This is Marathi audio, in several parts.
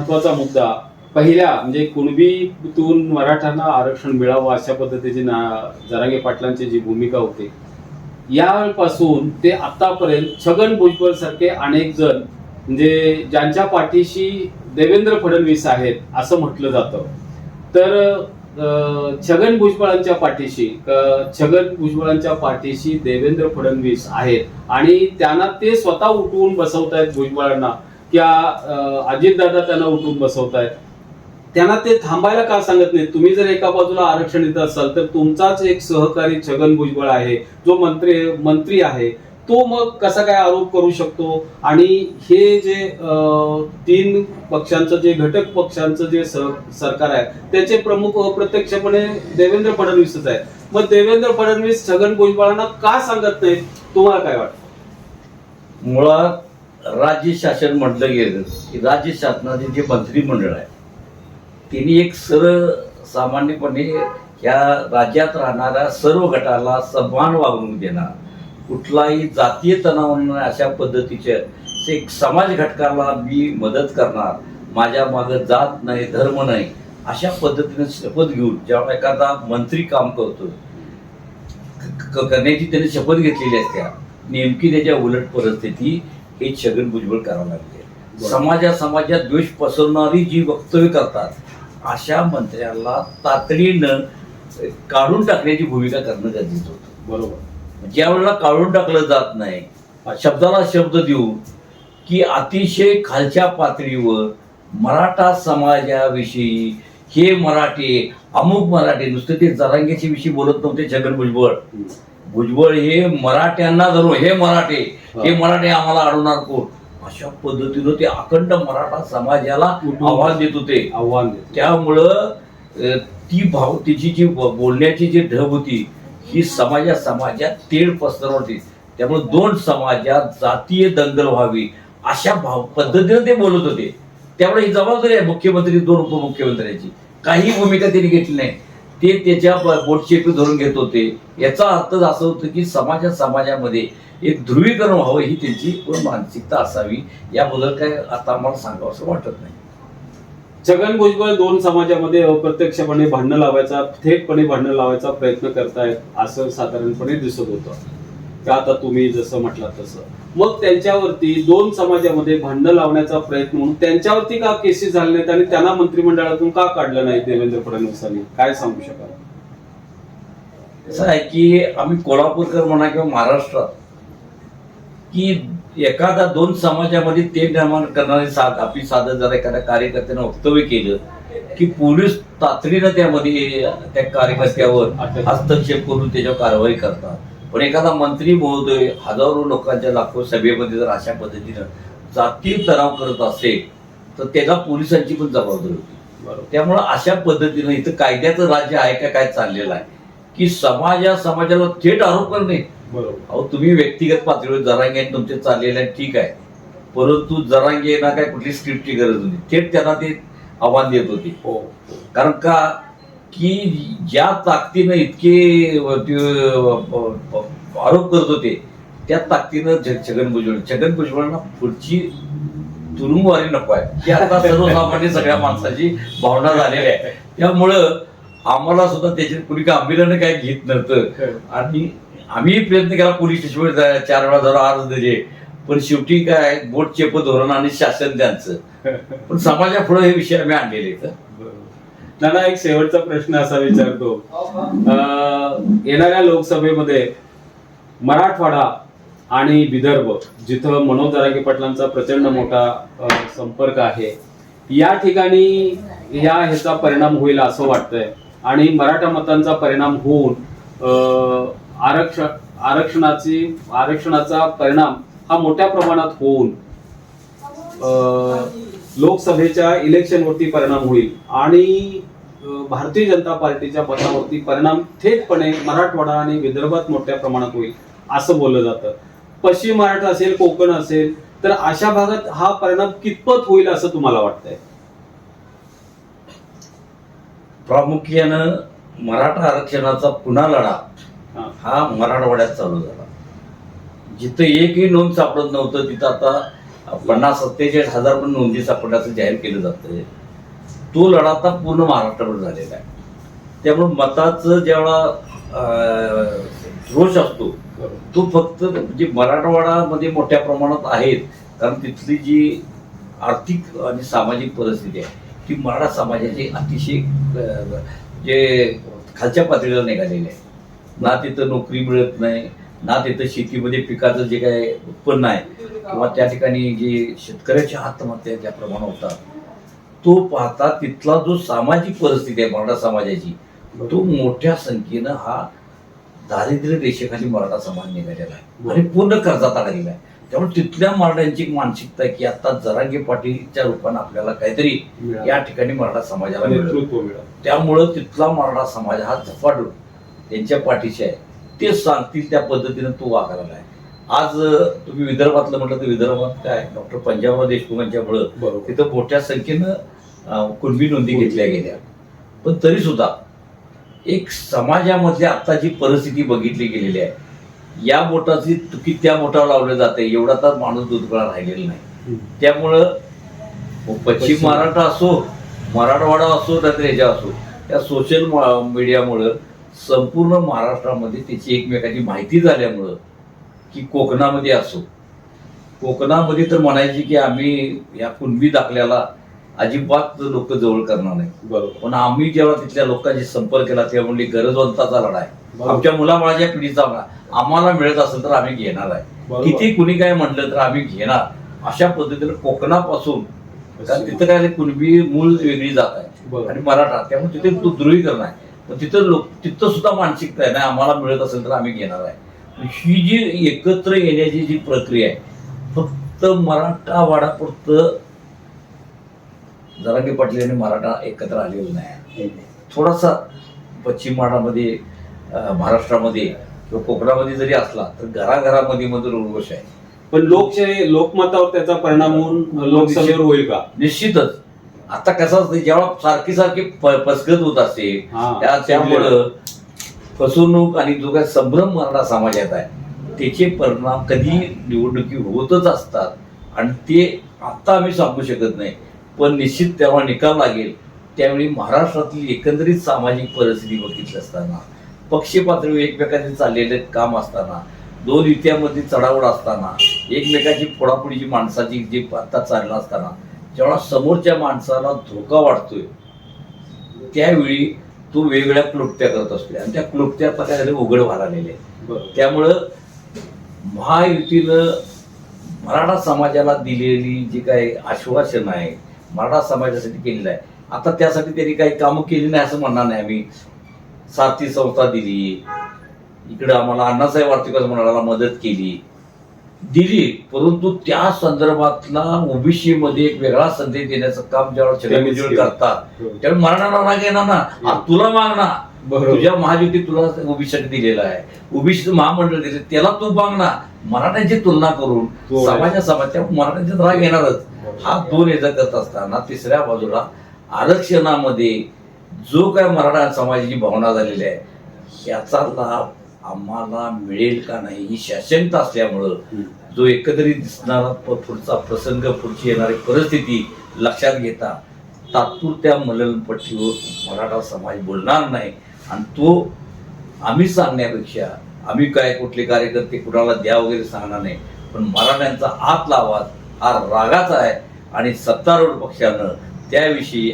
महत्त्वाचा मुद्दा. पहिल्या म्हणजे कुणबीतून मराठ्यांना आरक्षण मिळावं अशा पद्धतीची ना जरांगे पाटलांची जी भूमिका होती यापासून ते आतापर्यंत छगन भुजबळ सारखे अनेक जण म्हणजे ज्यांच्या पाठीशी देवेंद्र फडणवीस आहेत असं म्हटलं जातं. तर अं, छगन भुजबळांच्या पाठीशी छगन भुजबळांच्या पाठीशी देवेंद्र फडणवीस आहेत आणि त्यांना ते स्वतः उठवून बसवतायत भुजबळांना. त्या अजितदादा त्यांना उठवून बसवतायत. त्यांना ते थांबायला का सांगत नाही तुम्ही जर एका बाजूला आरक्षण देत असाल तर तुमचाच एक सहकारी छगन भुजबळ आहे जो मंत्री मंत्री आहे. तो मग कसा काय आरोप करू शकतो? आणि हे जे अं, तीन पक्षांचं जे घटक पक्षांचं जे सरकार आहे त्याचे प्रमुख अप्रत्यक्षपणे देवेंद्र फडणवीसच आहे मग देवेंद्र फडणवीस छगन भुजबळांना का सांगत नाही तुम्हाला काय वाटतं? मुळात राज्य शासन म्हटलं गेलं की राज्य शासनाचे जे मंत्रिमंडळ आहे त्यांनी एक सरळ सामान्यपणे या राज्यात राहणाऱ्या सर्व गटाला समान वागणूक देणार. कुठलाही जातीय तणाव अशा पद्धतीचे एक समाज घटकाला मी मदत करणार. माझ्या मागं जात नाही धर्म नाही अशा पद्धतीने शपथ घेऊन जेव्हा एखादा मंत्री काम करतो क- करण्याची त्याने शपथ घेतलेली असते. नेमकी त्याच्या उलट परिस्थिती हे छगन भुजबळ करावं लागते बरं. समाजा समाजात द्वेष पसरवणारी जी वक्तव्य करतात अशा मंत्र्याला तातडीनं काढून टाकण्याची भूमिका करणं गरजेचं होतं बरोबर ज्या वेळेला काढून टाकलं जात नाही शब्दाला शब्द देऊन की अतिशय खालच्या पातळीवर मराठा समाजाविषयी हे मराठी अमुक मराठी नुसते ते जरांग्याच्या विषयी बोलत नव्हते छगन भुजबळ. भुजबळ हे मराठ्यांना धरून हे मराठे हे. मराठे आम्हाला अडवणार कोण? अशा पद्धतीनं ते अखंड मराठा समाजाला आव्हान देत होते. आव्हान देतो. त्यामुळं ती भाव तिची जी बोलण्याची जी ढब होती ही समाजा समाजात तेढ पसरवत होती. त्यामुळे दोन समाजात जातीय दंगल व्हावी अशा भाव पद्धतीने ते बोलत होते. त्यामुळे ही जबाबदारी आहे मुख्यमंत्री दोन उपमुख्यमंत्र्यांची. काही भूमिका त्यांनी घेतली नाही. ते त्याच्या ब- धरून घेत होते. याचा अर्थ असं होतं की समाजा समाजामध्ये एक ध्रुवीकरण व्हावं ही त्यांची पूर्ण मानसिकता असावी. याबद्दल काय आता आम्हाला सांगावं असं वाटत नाही. छगन भुजबळ दोन समाजामध्ये अप्रत्यक्षपणे भांडणं लावायचा थेटपणे भांडणं लावायचा प्रयत्न करतायत असं साधारणपणे दिसत होतं. का आता तुम्ही जसं म्हटलं तसं. मग त्यांच्यावरती दोन समाजामध्ये भांडणं लावण्याचा प्रयत्न म्हणून त्यांच्यावरती का केसेस झाले नाहीत आणि त्यांना मंत्रिमंडळातून का काढलं नाही देवेंद्र फडणवीसांनी काय सांगू शकाल कसं आहे की आम्ही कोल्हापूरकर म्हणा किंवा महाराष्ट्रात की एखादा दोन समाजामध्ये ते निर्माण करणारे साध आपली साधं जर एखाद्या कार्यकर्त्यानं वक्तव्य केलं की पोलीस तातडीनं त्यामध्ये त्या कार्यकर्त्यावर. हस्तक्षेप करून त्याच्यावर कारवाई करतात पण एखादा मंत्री महोदय हजारो लोकांच्या लाखो सभेमध्ये जर अशा पद्धतीनं जातीय तणाव करत असेल तर त्याला पोलिसांची पण जबाबदारी होती. त्यामुळं अशा पद्धतीनं इथं कायद्याचं राज्य आहे का काय चाललेलं आहे की समाजा समाजाला थेट आरोप करणे. बरोबर. अहो तुम्ही व्यक्तिगत पातळीवर जरांगे तुमचे चाललेले आहे ठीक आहे. परंतु जरांगे ना काय कुठली स्क्रिप्टची गरज होती? थेट त्यांना ते आव्हान देत होते. हो. कारण का? की ज्या ताकदीनं इतके आरोप करत होते त्या ताकदीनं छगन भुजबळ छगन भुजबळांना पुढची तुरुंगवारी नको आहे. ही आता सर्वसामान्य सगळ्या माणसाची भावना झालेली आहे. त्यामुळं आम्हाला सुद्धा त्याची कुणी गांभीर्यानं काय घेत नव्हतं. आणि आम्ही प्रयत्न केला पोलीस स्टेशनवर चार वेळा जरा अर्ज दिले पण शेवटी काय बोट चेप धोरण आणि शासन त्यांचं. पण समाजापुढे हे विषय आम्ही आणलेले आहेत. नाना एक शेवटचा प्रश्न असा विचारतो. अं, येणाऱ्या लोकसभेमध्ये मराठवाडा आणि विदर्भ जिथं मनोज जरांगे पाटलांचा प्रचंड मोठा संपर्क आहे या ठिकाणी या ह्याचा परिणाम होईल असं वाटतंय. आणि मराठा मतांचा परिणाम होऊन आरक्षण आरक्षणाची आरक्षणाचा परिणाम हा मोठ्या प्रमाणात होऊन लोकसभेच्या इलेक्शनवरती परिणाम होईल. आणि भारतीय जनता पार्टीच्या मतावरती परिणाम थेटपणे मराठवाडा आणि विदर्भात मोठ्या प्रमाणात होईल असं बोललं जातं. पश्चिम महाराष्ट्र असेल कोकण असेल तर अशा भागात हा परिणाम कितपत होईल असं तुम्हाला वाटतंय? प्रामुख्यानं मराठा आरक्षणाचा पुन्हा लढा हा. हा मराठवाड्यात चालू झाला. जिथं एकही नोंद सापडत नव्हतं तिथं आता पन्नास सत्तेचाळीस हजार पण नोंदी सापडण्याचं जाहीर केलं जातं तो लढा आता पूर्ण महाराष्ट्रावर झालेला आहे. त्यामुळे मताचं ज्यावेळा रोष असतो तो फक्त म्हणजे मराठवाडामध्ये मोठ्या प्रमाणात आहेत. कारण तिथली जी आर्थिक आणि सामाजिक परिस्थिती आहे ती मराठा समाजाची अतिशय जे खालच्या पातळीला निघालेली आहे. ना तिथं नोकरी मिळत नाही ना तिथं शेतीमध्ये पिकाचं जे काय उत्पन्न आहे किंवा त्या ठिकाणी जे शेतकऱ्याच्या आत्महत्या ज्या प्रमाणात होतात. तो पाहता तिथला जो सामाजिक परिस्थिती आहे मराठा समाजाची तो मोठ्या संख्येनं हा दारिद्र्य रेषेखाली मराठा समाज निघालेला आहे. आणि पूर्ण कर्जात अडकलेला आहे. त्यामुळे तिथल्या मराठ्यांची मानसिकता आहे की आता जरांगे पाटीलच्या रूपानं आपल्याला काहीतरी. या ठिकाणी मराठा समाजाला त्यामुळं तिथला मराठा समाज हा झपाटून त्यांच्या पाठीशी आहे. ते सांगतील त्या पद्धतीनं तो वागायला आहे. आज तुम्ही विदर्भातलं म्हटलं तर विदर्भात काय? डॉक्टर पंजाबराव देशमुखांच्यामुळं तिथं मोठ्या संख्येनं कुणबी नोंदी घेतल्या गेल्या. पण तरी सुद्धा एक समाजामध्ये आता जी परिस्थिती बघितली गेलेली आहे या बोटाची तुकी त्या बोटावर लावलं जाते एवढा तर माणूस दुधगळा राहिलेला नाही. त्यामुळं पश्चिम महाराष्ट्र असो मराठवाडा असो नाहीतर ह्याच्या असो या सोशल मीडियामुळं संपूर्ण महाराष्ट्रामध्ये त्याची एकमेकाची माहिती झाल्यामुळं की कोकणामध्ये असो. कोकणामध्ये तर म्हणायचे की आम्ही या कुणबी दाखल्याला अजिबात लोक जवळ करणार नाही. बरोबर. पण आम्ही जेव्हा तिथल्या लोकांशी संपर्क केला तेव्हा म्हणली गरजवंताचा लढा आहे. आमच्या मुलाबाळाच्या पिढीचा आम्हाला मिळत असेल तर आम्ही घेणार आहे. किती कुणी काय म्हटलं तर आम्ही घेणार. अशा पद्धतीने कोकणापासून कारण तिथं काय कुणबी मूळ वेगळी जात आहे. आणि मराठा त्यामुळे तिथे तो ध्रुवीकरण आहे. तिथं लोक तिथं सुद्धा मानसिकता आहे. ना आम्हाला मिळत असेल तर आम्ही घेणार आहे. ही जी एकत्र येण्याची जी प्रक्रिया आहे फक्त मराठा वाडापुरतं जरांगे पाटील आणि मराठा एकत्र आलेलं नाही. थोडासा पश्चिम महाराष्ट्रामध्ये अं, महाराष्ट्रामध्ये किंवा कोकणामध्ये जरी असला तर घराघरामध्ये मध्ये रोष आहे. पण लोकशाही लोकमतावर त्याचा परिणाम होऊन लोकसभेवर होईल का? निश्चितच. आता कसं असतं जेव्हा सारखी सारखी पसगत होत असते. त्या त्यामुळं. फसवणूक आणि जो काही संभ्रम मराठा समाजात आहे त्याचे परिणाम कधी निवडणुकी होतच असतात. आणि ते आत्ता आम्ही सांगू शकत नाही पण निश्चित तेव्हा निकाल लागेल त्यावेळी महाराष्ट्रातली एकंदरीत सामाजिक परिस्थिती बघितली असताना पक्ष पातळीवर एकमेकांचे चाललेले काम असताना दोन युत्यामध्ये चढावड असताना एकमेकाची फोडाफोडीची माणसाची जी पत्ता चालला असताना जेव्हा समोरच्या माणसाला धोका वाटतोय त्यावेळी तो वेगळ्या क्लुप्त्या करत असतो. आणि त्या क्लुप्त्या झालं उघड व्हायला आलेले त्यामुळं महायुतीनं मराठा समाजाला दिलेली जी काही आश्वासन आहे मराठा समाजासाठी केलेलं आहे आता त्यासाठी त्यांनी काही कामं केली नाही असं म्हणणार नाही आम्ही. सारथी संस्था दिली. इकडं आम्हाला अण्णासाहेब आर्थिक मंडळाला मदत केली. दिली. परंतु त्या संदर्भातला ओबीसी मध्ये एक वेगळा संदेश देण्याचं काम ज्यावेळेला त्यांनीच छगन केलं. करतात बरोबर. त्यावेळी मराठा राग येणार ना. आ, तुला माग ना बरोबर. तुझ्या महायुती तुला ओबीसीसाठी दिलेला आहे. ओबीसीचं महामंडळ दिले त्याला तू माग ना मराठ्यांची तुलना करून आहे. समाजा समाज त्या मराठ्यांचा राग येणारच. हा दोन याचा करत असताना तिसऱ्या बाजूला आरक्षणामध्ये जो काय मराठा समाजाची भावना झालेली आहे ह्याचा लाभ आम्हाला मिळेल का नाही ही शाशंकता असल्यामुळं. जो एकत्रित दिसणारा पुढचा प्रसंग पुढची येणारी परिस्थिती लक्षात घेता तात्पुरत्या मलनपट्टीवर मराठा समाज बोलणार नाही आणि तो आम्ही सांगण्यापेक्षा आम्ही काय कुठले कार्यकर्ते कुणाला द्या वगैरे सांगणार नाही पण मराठ्यांचा आतला आवाज हा रागाचा आहे आणि सत्तारूढ पक्षानं त्याविषयी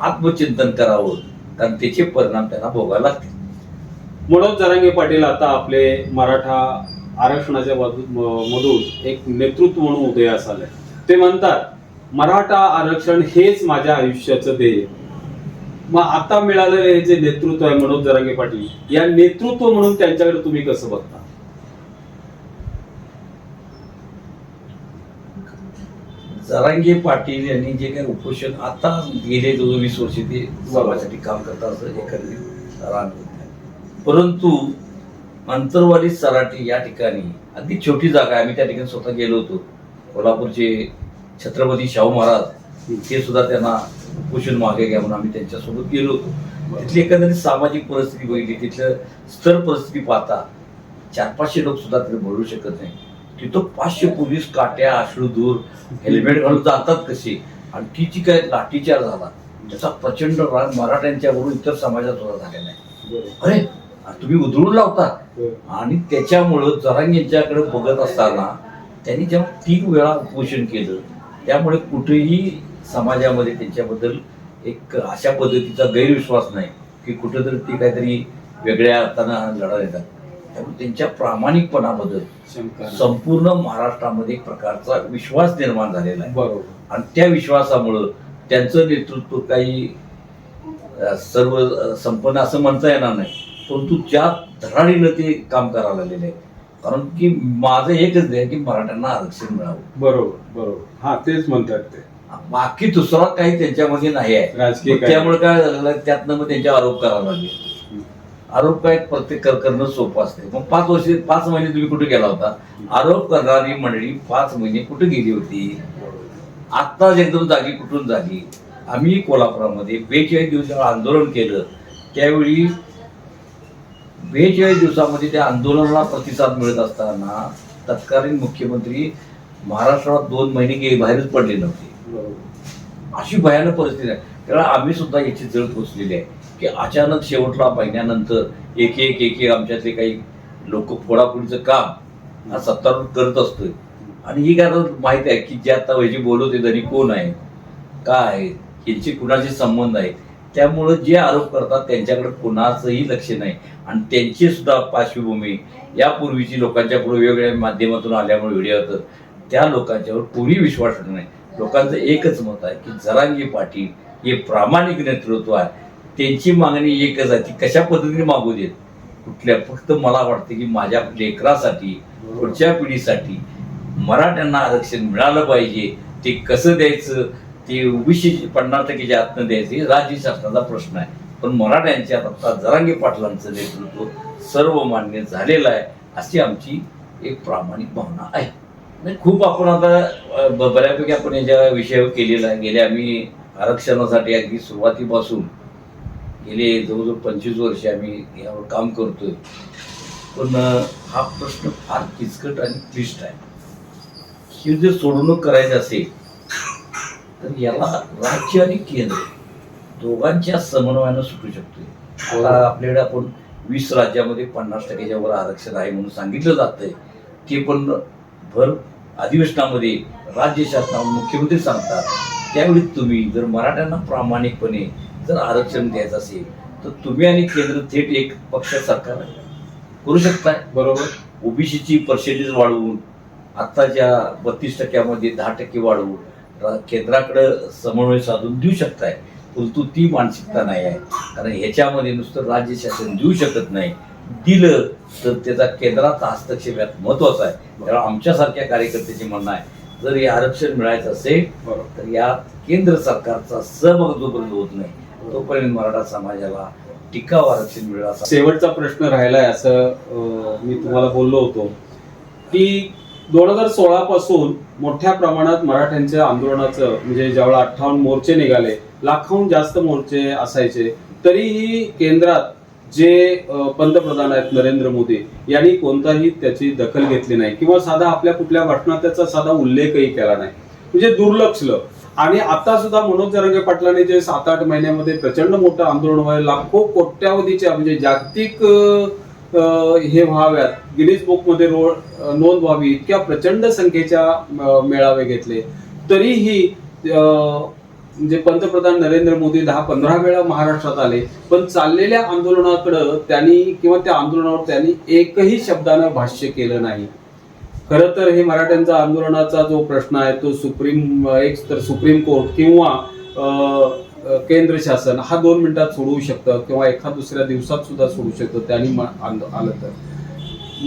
आत्मचिंतन करावं कारण त्याचे परिणाम त्यांना भोगायला लागतील मनोज जरांगे पाटील आता आपले मराठा आरक्षणाच्या बाजू मधून एक नेतृत्व म्हणून उदयास आले ते म्हणतात मराठा आरक्षण हेच माझ्या आयुष्याचं ध्येय. मग आता मिळालेले हे जे नेतृत्व आहे मनोज जरांगे पाटील या नेतृत्व म्हणून त्यांच्याकडे तुम्ही कसं बघता? जरांगे पाटील यांनी जे काही उपोषण आता गेले जो वीस वर्ष ते समाजासाठी काम करतात असं एकंदरीत परंतु अंतरवाली सराटी या ठिकाणी अगदी छोटी जागा आहे. आम्ही त्या ठिकाणी स्वतः गेलो होतो. कोल्हापूरचे छत्रपती शाहू महाराज ते सुद्धा त्यांना उपोषण मागे घ्या म्हणून आम्ही त्यांच्यासोबत गेलो होतो. तिथली एकंदरीत सामाजिक परिस्थिती बघितली. तिथलं स्तर परिस्थिती पाहता चार पाचशे लोक सुद्धा तिथे बोलू शकत नाही. तिथं पाचशे पोलीस काट्या अश्रुधूर हेल्मेट घालून जातात कसे? आणि ती जी काय लाठीचार झाला त्याचा प्रचंड राग मराठ्यांच्या बरोबर इतर समाजात सुद्धा झालेला आहे. अरे तुम्ही उधळून लावता. आणि त्याच्यामुळं जरांग यांच्याकडे बघत असताना त्यांनी जेव्हा तीन वेळा उपोषण केलं त्यामुळे कुठेही समाजामध्ये त्यांच्याबद्दल एक अशा पद्धतीचा गैरविश्वास नाही की कुठेतरी ते काहीतरी वेगळ्या अर्थानं लढा देतात. त्यामुळे त्यांच्या प्रामाणिकपणाबद्दल. संपूर्ण महाराष्ट्रामध्ये एक प्रकारचा विश्वास निर्माण झालेला आहे. बरोबर. आणि त्या विश्वासामुळं त्यांचं नेतृत्व काही सर्व संपन्न असं म्हणता येणार नाही. परंतु ज्या धडाडीनं ते काम करायला लागलेले आहे कारण की माझं एकच ध्येय की मराठ्यांना आरक्षण मिळावं. बरोबर बरोबर. हा तेच म्हणतात ते. बाकी दुसरा काही त्यांच्यामध्ये नाही आहे. राजकीय मग त्यामुळे काय झालं त्यातनं मग त्यांच्यावर आरोप करावा लागले. आरोप काय प्रत्येक कर- करणं सोपं असते. मग पाच वर्ष पाच महिने तुम्ही कुठे गेला होता? आरोप करणारी मंडळी पाच महिने कुठे गेली होती. आत्ताच एकदम जागी कुठून झाली आम्ही कोल्हापुरामध्ये बेचाळीस दिवसावर आंदोलन केलं. त्यावेळी बेचाळीस दिवसामध्ये त्या आंदोलनाला प्रतिसाद मिळत असताना तत्कालीन मुख्यमंत्री महाराष्ट्रात दोन महिने गे बाहेरच पडले नव्हते. अशी भयानक परिस्थिती आहे. त्यामुळे आम्ही सुद्धा याची जळ पोचलेली आहे की अचानक शेवटला महिन्यानंतर एक एक एक एक आमच्यातले काही लोक फोडाफोडीचं काम हा सत्तारूढ करत असतोय. आणि ही काय माहिती आहे की जे आता वैजी बोलवते तरी कोण आहे? काय आहे? यांचे कुणाचे संबंध आहेत त्यामुळं जे आरोप करतात त्यांच्याकडे कुणाचंही लक्ष नाही. आणि त्यांची सुद्धा पार्श्वभूमी यापूर्वीची लोकांच्या पुढे वेगवेगळ्या माध्यमातून आल्यामुळे व्हिडिओ होतं त्या लोकांच्यावर कोणी विश्वास नाही. लोकांचं एकच मत आहे की जरांगी पाटील हे प्रामाणिक नेतृत्व आहे. त्यांची मागणी एकच आहे ती कशा पद्धतीने मागू देत? कुठल्या फक्त मला वाटतं की माझ्या लेकरासाठी पुढच्या पिढीसाठी मराठ्यांना आरक्षण मिळालं पाहिजे ते कसं द्यायचं? ती ओबीसी पन्नास की आतनं द्यायचं हे राज्य शासनाचा प्रश्न आहे. पण मराठ्यांच्या आता जरांगे पाटलांचं नेतृत्व सर्व मान्य झालेलं आहे अशी आमची एक प्रामाणिक भावना आहे. नाही खूप आपण आता ब- बऱ्यापैकी आपण याच्या विषयावर केलेला आहे गेले आम्ही आरक्षणासाठी अगदी सुरुवातीपासून गेले जवळजवळ पंचवीस वर्ष आम्ही यावर काम करतोय. पण हा प्रश्न फार किचकट आणि क्लिष्ट आहे. ही जर सोडवणूक करायचं असेल तर याला राज्य आणि केंद्र दोघांच्या समन्वयानं सुटू शकतोय. आता आपल्याकडे आपण वीस राज्यामध्ये पन्नास टक्क्याच्या वर आरक्षण आहे म्हणून सांगितलं जातंय. ते पण भर अधिवेशनामध्ये राज्य शासनावर मुख्यमंत्री सांगतात. त्यावेळी तुम्ही जर मराठ्यांना प्रामाणिकपणे जर आरक्षण द्यायचं असेल तर तुम्ही आणि केंद्र थेट एक पक्ष सरकार करू शकताय बरोबर. ओबीसीची पर्सेंटेज वाढवून आत्ताच्या बत्तीस टक्क्यामध्ये दहा टक्के वाढवून केंद्राकडे समन्वय साधून देऊ शकताय. परंतु ती मानसिकता नाही आहे. कारण ह्याच्यामध्ये नुसतं राज्य शासन देऊ शकत नाही. दिलं तर त्याचा केंद्राचा हस्तक्षेप यात महत्त्वाचा आहे. त्यामुळे आमच्यासारख्या कार्यकर्त्याचे म्हणणं आहे जर हे आरक्षण मिळायचं असेल तर यात केंद्र सरकारचा सहभाग जोपर्यंत होत नाही तोपर्यंत मराठा समाजाला टिकाव आरक्षण मिळेल शेवटचा प्रश्न राहिलाय असं मी तुम्हाला बोललो होतो की दोन हजार सोळा पासून मोठ्या प्रमाणात मराठ्यांच्या आंदोलनाचं म्हणजे ज्यावेळेला अठ्ठावन्न मोर्चे निघाले लाखाहून जास्त मोर्चे असायचे तरीही केंद्रात जे पंतप्रधान आहेत नरेंद्र मोदी यांनी कोणताही त्याची दखल घेतली नाही. किंवा साधा आपल्या कुठल्या घटना त्याचा साधा उल्लेखही केला नाही. म्हणजे दुर्लक्षलं आणि आता सुद्धा मनोज जरंगे पाटलांनी जे सात आठ महिन्यामध्ये प्रचंड मोठं आंदोलन व्हायला लाखो कोट्यावधीच्या म्हणजे जागतिक हे व्हाव्यात. गिनीज बुकमध्ये रोड नोंद व्हावी इतक्या प्रचंड संख्येच्या मेळावे घेतले. तरीही म्हणजे पंतप्रधान नरेंद्र मोदी दहा पंधरा वेळा महाराष्ट्रात आले पण चाललेल्या आंदोलनाकडं त्यांनी किंवा त्या आंदोलनावर त्यांनी एकही शब्दानं भाष्य केलं नाही. खरं तर हे मराठ्यांचा आंदोलनाचा जो प्रश्न आहे तो सुप्रीम एक तर सुप्रीम कोर्ट किंवा केंद्र शासन हा दोन मिनिटात सोडवू शकतं किंवा एखाद दुसऱ्या दिवसात सुद्धा सोडू शकतं त्यांनी आलं तर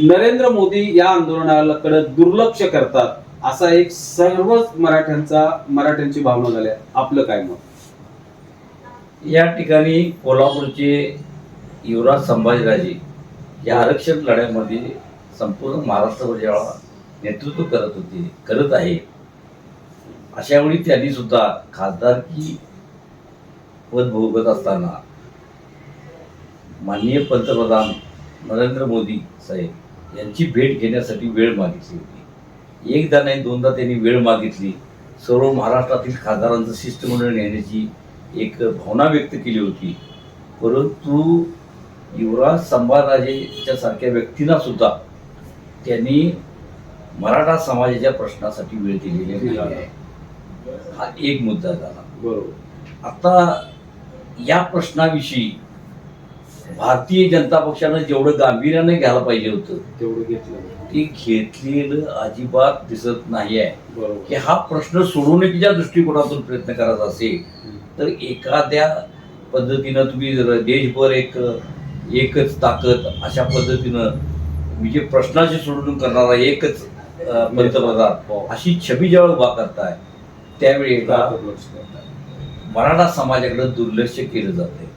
नरेंद्र मोदी या आंदोलनाकडे दुर्लक्ष करतात असा एक सर्वच मराठ्यांचा मराठ्यांची भावना झाली आहे. आपलं काय मत या ठिकाणी कोल्हापूरचे युवराज संभाजीराजे या आरक्षण लढ्यामध्ये संपूर्ण महाराष्ट्रभर जेव्हा नेतृत्व करत होते करत आहे अशावेळी त्यांनी सुद्धा खासदारकी पद भोगत असताना माननीय पंतप्रधान नरेंद्र मोदी साहेब यांची भेट घेण्यासाठी वेळ मागितली होती. एकदा नाही दोनदा त्यांनी वेळ मागितली. सर्व महाराष्ट्रातील खासदारांचं शिष्टमंडळ नेण्याची एक भावना व्यक्त केली होती. परंतु युवराज संभाराजेच्या सारख्या व्यक्तींना सुद्धा त्यांनी मराठा समाजाच्या प्रश्नासाठी वेळ दिलेली हा एक मुद्दा झाला. बरोबर. आता या प्रश्नाविषयी भारतीय जनता पक्षानं जेवढं गांभीर्याने घ्यायला पाहिजे होतं तेवढं घेतलं. ते घेतलेलं अजिबात दिसत नाही आहे की हा प्रश्न सोडवणुकीच्या दृष्टिकोनातून प्रयत्न करायचा असेल तर एखाद्या पद्धतीनं तुम्ही जर देशभर एक एकच ताकद अशा पद्धतीनं म्हणजे प्रश्नाची सोडवणूक करणारा एकच पंतप्रधान हो. अशी छबी जेव्हा उभा करताय करतात. मराठा समाजाकडे दुर्लक्ष केलं जाते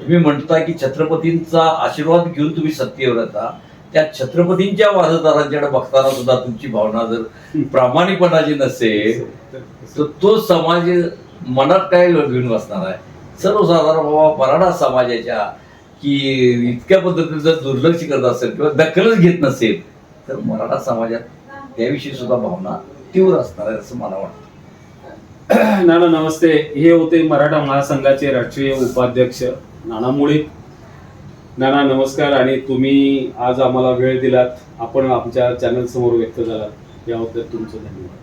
तुम्ही म्हणता की छत्रपतींचा आशीर्वाद घेऊन तुम्ही सत्तेवर येता त्या छत्रपतींच्या वारसदारांच्याकडे बघताना सुद्धा तुमची भावना जर प्रामाणिकपणाची नसेल तर तो समाज मनात काय घेऊन बसणार आहे? सर्वसाधारण बाबा मराठा समाजाच्या की इतक्या पद्धतीने जर दुर्लक्ष करत असेल किंवा दखलच घेत नसेल तर मराठा समाजात त्याविषयी सुद्धा भावना तीव्र असणार आहे असं मला वाटतं. नाना नमस्ते. हे होते मराठा महासंघाचे राष्ट्रीय उपाध्यक्ष नाना मुळे. नाना नमस्कार. आणि तुम्ही आज आम्हाला वेळ दिलात. आपण आमच्या चॅनल समोर व्यक्त झालात. याबद्दल तुमचं धन्यवाद.